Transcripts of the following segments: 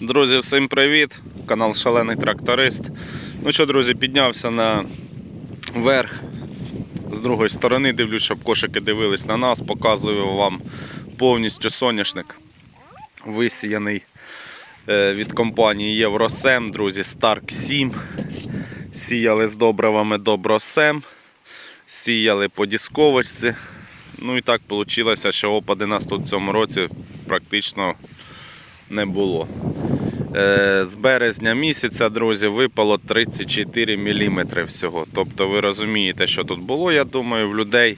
Друзі, всім привіт! Канал Шалений Тракторист. Ну що, друзі, піднявся на верх. З другої сторони дивлюсь, щоб кошики дивились на нас. Показую вам повністю соняшник висіяний е, від компанії Євросем, друзі, Stark 7. Сіяли з добривами Добросем, сіяли по дісковочці. Ну і так вийшло, що опади нас тут в цьому році практично не було. Е, З березня місяця, друзі, випало 34 мм всього. Тобто ви розумієте, що тут було, я думаю, в людей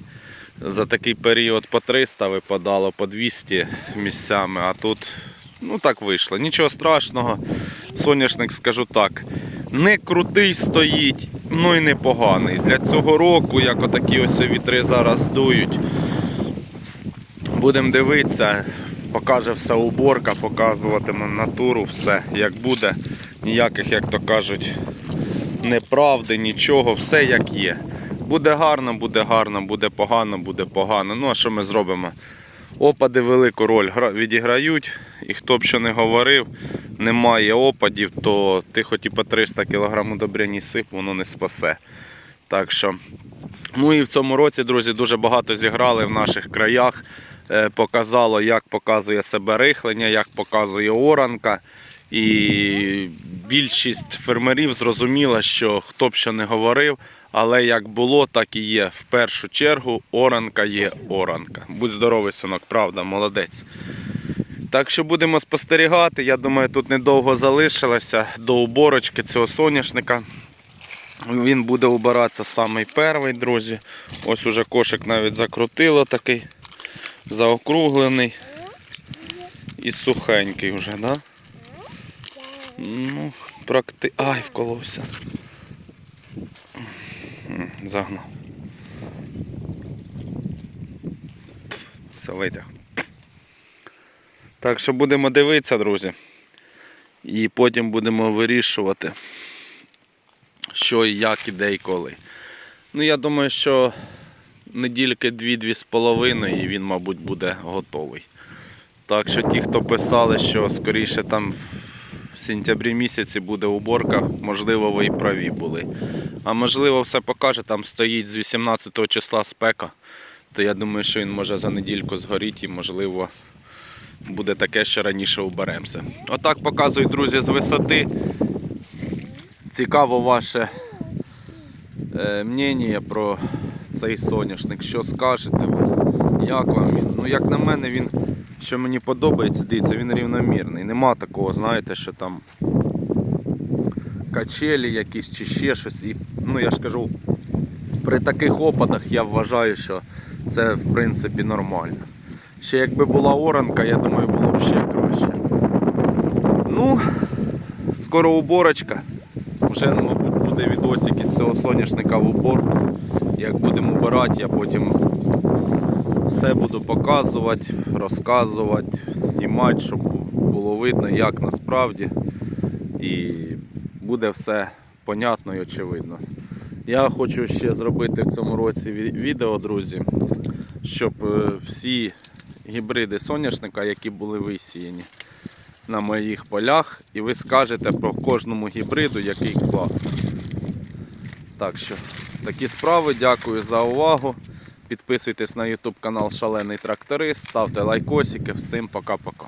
за такий період по 300 випадало, по 200 місцями, а тут ну так вийшло. Нічого страшного. Соняшник, скажу так, не крутий стоїть, ну і не поганий. Для цього року, як отакі ось вітри зараз дують, будемо дивитися. Покаже все уборка, показуватиме натуру, все як буде. Ніяких, як то кажуть, неправди, нічого, все як є. Буде гарно, буде гарно, буде погано, буде погано. Ну а що ми зробимо? Опади велику роль відіграють. І хто б що не говорив, немає опадів, то ти хоч і по 300 кг удобрені сип, воно не спасе. Так що Ну і в цьому році, друзі, дуже багато зіграли в наших краях. Е, Показало, як показує себе рихлення, як показує оранка. І більшість фермерів зрозуміла, що хто б що не говорив, але як було, так і є. В першу чергу оранка є оранка. Будь здоровий, синок, правда, молодець. Так що будемо спостерігати. Я думаю, тут недовго залишилося до уборочки цього соняшника. Він буде убиратися самий перший, друзі. Ось уже кошик навіть закрутило такий, заокруглений і сухенький вже, да? Ну, практи... Ай, вколовся. Загнав. Все витяг. Так що будемо дивитися, друзі. І потім будемо вирішувати що і як, і де і коли. Ну, я думаю, що недільки дві-дві з половиною і він, мабуть, буде готовий. Так що ті, хто писали, що скоріше там в сентябрі місяці буде уборка, можливо, ви і праві були. А можливо, все покаже, там стоїть з 18 числа спека, то я думаю, що він може за недільку згоріти і, можливо, буде таке, що раніше уберемося. Отак показують, друзі, з висоти. Цікаво ваше е, мнення про цей соняшник. Що скажете ви? Як вам він? Ну, як на мене, він, що мені подобається, дивіться, він рівномірний. Нема такого, знаєте, що там качелі якісь чи ще щось. І, ну я ж кажу, при таких опадах я вважаю, що це в принципі нормально. Ще якби була оранка, я думаю, було б ще краще. Ну, скоро уборочка. Вже, мабуть, буде відосик із цього соняшника в уборку. Як будемо убирати, я потім все буду показувати, розказувати, знімати, щоб було видно, як насправді. І буде все понятно і очевидно. Я хочу ще зробити в цьому році відео, друзі, щоб е, всі гібриди соняшника, які були висіяні, на моїх полях і ви скажете про кожному гібриду, який класний. Так що, такі справи. Дякую за увагу. Підписуйтесь на YouTube канал Шалений Тракторист, ставте лайкосики. Всім пока-пока.